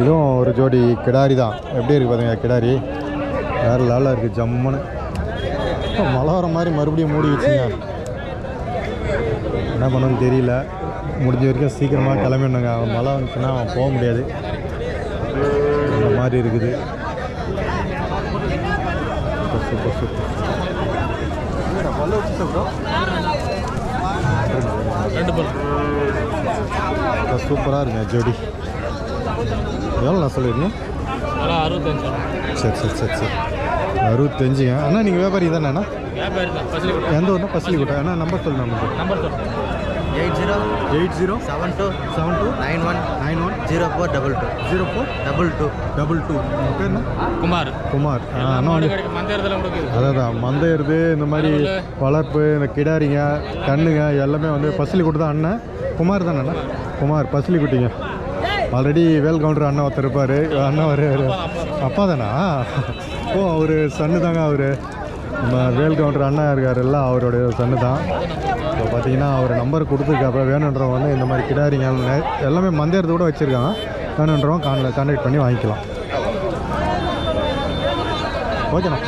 இதுவும் ஒரு ஜோடி கிடாரி தான். எப்படி இருக்குது பார்த்தீங்க கிடாரி? வேறு லெவலில் இருக்குது ஜம்முன்னு. மழை வர மாதிரி மறுபடியும் மூடி வச்சுங்க. என்ன பண்ணணும்னு தெரியல. முடிஞ்ச வரைக்கும் சீக்கிரமாக கிளம்பிடணுங்க. அவன் மழை வந்துச்சுன்னா அவன் போக முடியாது. அந்த மாதிரி இருக்குது. சூப்பர் சூப்பர் சூப்பராக இருக்குங்க ஜோடி. எவ்வளோ நான் சொல்லியிருக்கீங்க அதான் அறுபத்தஞ்சு. சரி சரி சரி சரி. அறுபத்தஞ்சுங்க அண்ணா நீங்கள் வியாபாரி தானே அண்ணா? வியாபாரி தான் பசிலிக்கோட்டை. எந்த ஊர்னா பசிலிக்கோட்டை? அண்ணா நம்பர் சொல்லு நமக்கு நம்பர் சொல்கிறேன் eight zero eight zero seven two seven two nine one nine one zero four double two. Zero four double two. Double two. என்ன? குமார். குமார். அதான் மந்தையறது இந்த மாதிரி வளர்ப்பு இந்த கிடாரிங்க கண்ணுங்க எல்லாமே வந்து பசிலிக்குட்டி தான் அண்ணன். குமார் தானே அண்ணா? குமார் பசிலிக்குட்டிங்க. ஆல்ரெடி வேல் கவுண்டர் அண்ணன் ஒருத்தர் இருப்பார். அண்ணன் ஒரு அப்பா தானா? ஓ அவர் சன்னு தாங்க அவர். நம்ம வேல் கவுண்டர் அண்ணன் இருக்காருல்ல அவருடைய சன்னு தான். இப்போ பார்த்தீங்கன்னா அவர் நம்பர் கொடுத்துருக்காப்ப வேணுன்றவங்க வந்து இந்த மாதிரி கிடாரிங்க எல்லாமே மந்தையறது கூட வச்சுருக்காங்க. வேணுன்றவங்க கான் கான்டாக்ட் பண்ணி வாங்கிக்கலாம். ஓகேண்ணா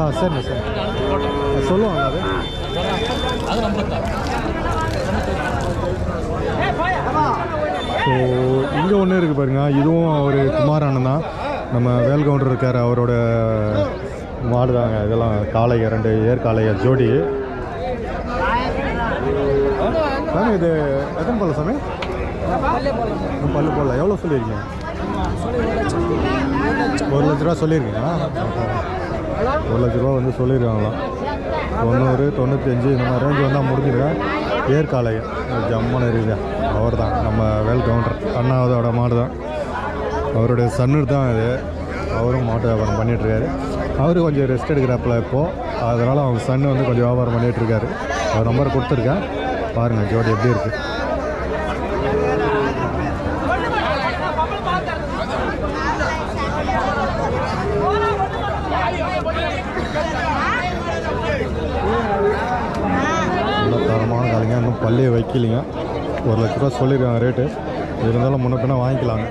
ஆ சரிண்ணா சரி சொல்லுவாங்க அது. அது ஸோ இங்கே ஒன்று இருக்குது பாருங்க. இதுவும் ஒரு குமார் அண்ணன் தான். நம்ம வேல் கவுண்டர் இருக்கார். அவரோட மாடு தாங்க. இதெல்லாம் காளைங்க ரெண்டு ஏற்காளைய ஜோடி. சாமி இது எத்தனை பல்ல சாமி? பல்லு போடல. எவ்வளோ சொல்லியிருக்கீங்க? ஒரு லட்ச ரூபா சொல்லியிருக்கீங்களா? ஒரு லட்ச ரூபா வந்து சொல்லியிருக்காங்களாம். தொண்ணூறு தொண்ணூத்தஞ்சு இந்த மாதிரி ரேஞ்ச் வந்தால் முடிஞ்சிருக்கேன் ஏற்காளைய ஜம்மன் இருக்குது அவர் தான் நம்ம வேல் கவுண்டர். அண்ணாவதோட மாடு தான் அவருடைய சன்னு தான் இது. அவரும் மாட்டு வியாபாரம் பண்ணிகிட்ருக்காரு அவர் கொஞ்சம் ரெஸ்ட் எடுக்கிறாப்புல இப்போது அதனால் அவங்க சன்னு வந்து கொஞ்சம் வியாபாரம் பண்ணிகிட்ருக்காரு அவர் நம்பர் கொடுத்துருக்கேன். பாருங்கள் ஜோடி எப்படி இருக்குது பள்ளியை வைக்கலைங்க. ஒரு லட்ச ரூபா சொல்லியிருக்காங்க ரேட்டு இருந்தாலும் முன்ன பின்ன வாங்கிக்கலாங்க.